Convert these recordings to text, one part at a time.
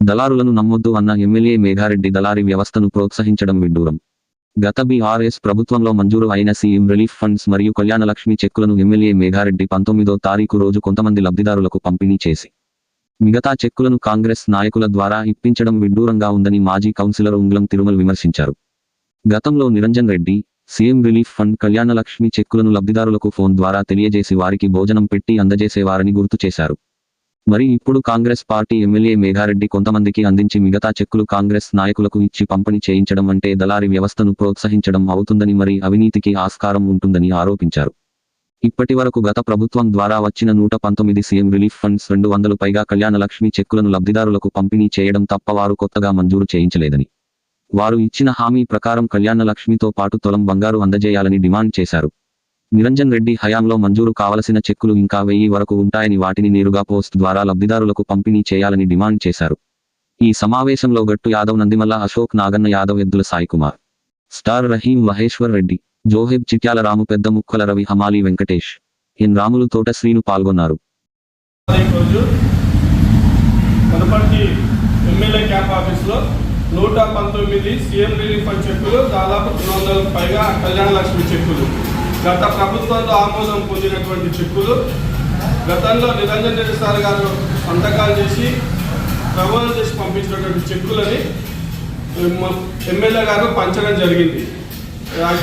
దళారులను నమ్మొద్దు అన్న ఎమ్మెల్యే మేఘారెడ్డి దళారీ వ్యవస్థను ప్రోత్సహించడం విడ్డూరం. గత బీఆర్ఎస్ ప్రభుత్వంలో మంజూరు అయిన సీఎం రిలీఫ్ ఫండ్స్ మరియు కళ్యాణలక్ష్మి చెక్కులను ఎమ్మెల్యే మేఘారెడ్డి పంతొమ్మిదో తారీఖు రోజు కొంతమంది లబ్ధిదారులకు పంపిణీ చేసి మిగతా చెక్కులను కాంగ్రెస్ నాయకుల ద్వారా ఇప్పించడం విడ్డూరంగా ఉందని మాజీ కౌన్సిలర్ ఉంగ్లం తిరుమల విమర్శించారు. గతంలో Niranjan Reddy CM relief fund Kalyana Lakshmi చెక్కులను లబ్ధిదారులకు ఫోన్ ద్వారా తెలియజేసి వారికి భోజనం పెట్టి అందజేసేవారని గుర్తు చేశారు. మరి ఇప్పుడు కాంగ్రెస్ పార్టీ ఎమ్మెల్యే మేఘారెడ్డి కొంతమందికి అందించి మిగతా చెక్కులు కాంగ్రెస్ నాయకులకు ఇచ్చి పంపిణీ చేయించడం అంటే దళారి వ్యవస్థను ప్రోత్సహించడం అవుతుందని మరి అవినీతికి ఆస్కారం ఉంటుందని ఆరోపించారు. ఇప్పటి వరకు గత ప్రభుత్వం ద్వారా వచ్చిన నూట పంతొమ్మిది సీఎం రిలీఫ్ ఫండ్స్ రెండు వందలు పైగా కళ్యాణలక్ష్మి చెక్కులను లబ్ధిదారులకు పంపిణీ చేయడం తప్ప వారు కొత్తగా మంజూరు చేయించలేదని. వారు ఇచ్చిన హామీ ప్రకారం కళ్యాణలక్ష్మితో పాటు తొలం బంగారు అందజేయాలని డిమాండ్ చేశారు. నిరంజన్ రెడ్డి హయాంలో మంజూరు కావలసిన చెక్కులు ఇంకా వెయ్యి వరకు ఉంటాయని వాటిని నేరుగా పోస్ట్ ద్వారా లబ్ధిదారులకు పంపిణీ చేయాలని డిమాండ్ చేశారు. ఈ సమావేశంలో గట్టు యాదవ్ నందిమల్ల అశోక్ నాగన్న యాదవ్ ఎద్దుల సాయికుమార్ స్టార్ రహీం మహేశ్వర్ రెడ్డి జోహెబ్ చిట్యాల రాము పెద్ద ముక్కల రవి హమాలి వెంకటేష్ ఎన్ రాములు తోట శ్రీను పాల్గొన్నారు. ఎమ్మెల్యే క్యాంప్ ఆఫీస్లో నూట పంతొమ్మిది సీఎం రిలీఫ్ ఫండ్ చెక్కులు దాదాపు రెండు వందలకు పైగా కళ్యాణ లక్ష్మి చెక్కులు. గత ప్రభుత్వంలో ఆమోదం పొందినటువంటి చెక్కులు గతంలో నిరంజన్ రెడ్డి సార్ గారు సంతకాలు చేసి ప్రబోధన చేసి పంపించినటువంటి చెక్కులని ఎమ్మెల్యే గారు పంచడం జరిగింది.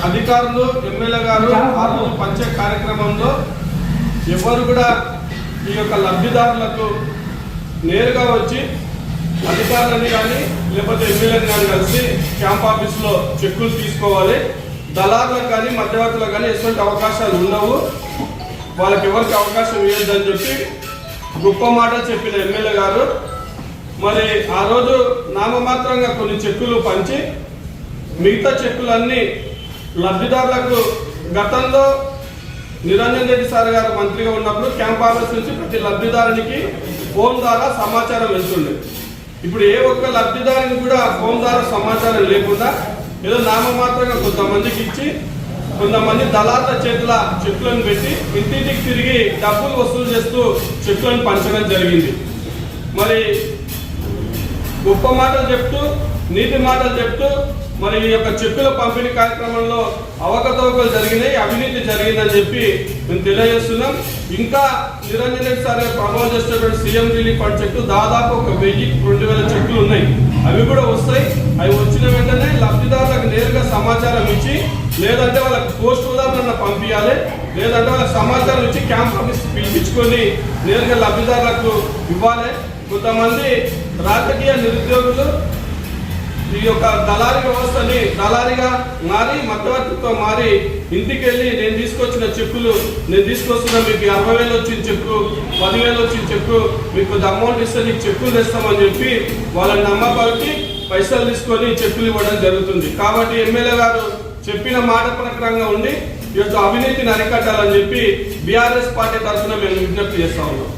అధికారులు ఎమ్మెల్యే గారు ఆ రోజు పంచే కార్యక్రమంలో ఎవరు కూడా ఈ యొక్క లబ్ధిదారులకు నేరుగా వచ్చి అధికారులని కానీ లేకపోతే ఎమ్మెల్యేని కానీ కలిసి క్యాంప్ ఆఫీస్లో చెక్కులు తీసుకోవాలి. దళారులకు కానీ మధ్యవర్తులకు కానీ ఎటువంటి అవకాశాలు ఉండవు. వాళ్ళకి ఎవరికి అవకాశం ఇవ్వద్దని చెప్పి గొప్ప మాట చెప్పిన ఎమ్మెల్యే గారు. మరి ఆ రోజు నామమాత్రంగా కొన్ని చెక్కులు పంచి మిగతా చెక్కులన్నీ లబ్ధిదారులకు గతంలో నిరంజన్ రెడ్డి సార్ గారు మంత్రిగా ఉన్నప్పుడు క్యాంప్ ఆఫీస్ నుంచి ప్రతి లబ్ధిదారునికి ఫోన్ ద్వారా సమాచారం వెళ్తుండే. ఇప్పుడు ఏ ఒక్క లబ్ధిదారుని కూడా ఫోన్ ద్వారా సమాచారం లేకుండా ఏదో నామమాత్రంగా కొంతమందికి ఇచ్చి కొంతమంది దళారుల చేతుల చెట్లను పెట్టి ఇంటింటికి తిరిగి డబ్బులు వసూలు చేస్తూ చెట్లను పంచడం జరిగింది. మరి గొప్ప మాటలు చెప్తూ నీతి మాటలు చెప్తూ మరి ఈ యొక్క చెక్కుల పంపిణీ కార్యక్రమంలో అవకతవకలు జరిగినాయి అవినీతి జరిగిందని చెప్పి మేము తెలియజేస్తున్నాం. ఇంకా నిరంజన్ రెడ్డి సార్ గారు ప్రమోట్ చేసినటువంటి సీఎం రిలీఫ్ ఫండ్ చెక్కు దాదాపు ఒక వెయ్యి రెండు వేల చెట్లు ఉన్నాయి. అవి కూడా వస్తాయి. అవి వచ్చిన వెంటనే సమాచారం ఇచ్చి లేదంటే వాళ్ళకి పోస్ట్ ఉదాహరణ పంపించాలి. లేదంటే వాళ్ళకి సమాచారం ఇచ్చి క్యాంప్ ఆఫీస్ పిలిపించుకొని నేరుగా లబ్ధిదారులకు ఇవ్వాలి. కొంతమంది రాజకీయ నిరుద్యోగులు ఈ యొక్క దళారీ వ్యవస్థని దళారీగా మారి మధ్యవర్తితో మారి ఇంటికి వెళ్ళి నేను తీసుకొచ్చిన చెక్కులు నేను తీసుకొస్తున్న మీకు అరవై వేలు వచ్చిన చెక్కు పదివేలు వచ్చిన చెక్కు మీకు అమౌంట్ ఇస్తే నీకు చెక్కులు తెస్తామని చెప్పి వాళ్ళని నమ్మకాలకి పైసలు తీసుకొని చెప్పులు ఇవ్వడం జరుగుతుంది. కాబట్టి ఎమ్మెల్యే గారు చెప్పిన మాట ప్రకారంగా ఉండి ఈ యొక్క అవినీతిని అరికట్టాలని చెప్పి బీఆర్ఎస్ పార్టీ తరఫున మేము విజ్ఞప్తి చేస్తా ఉన్నాం.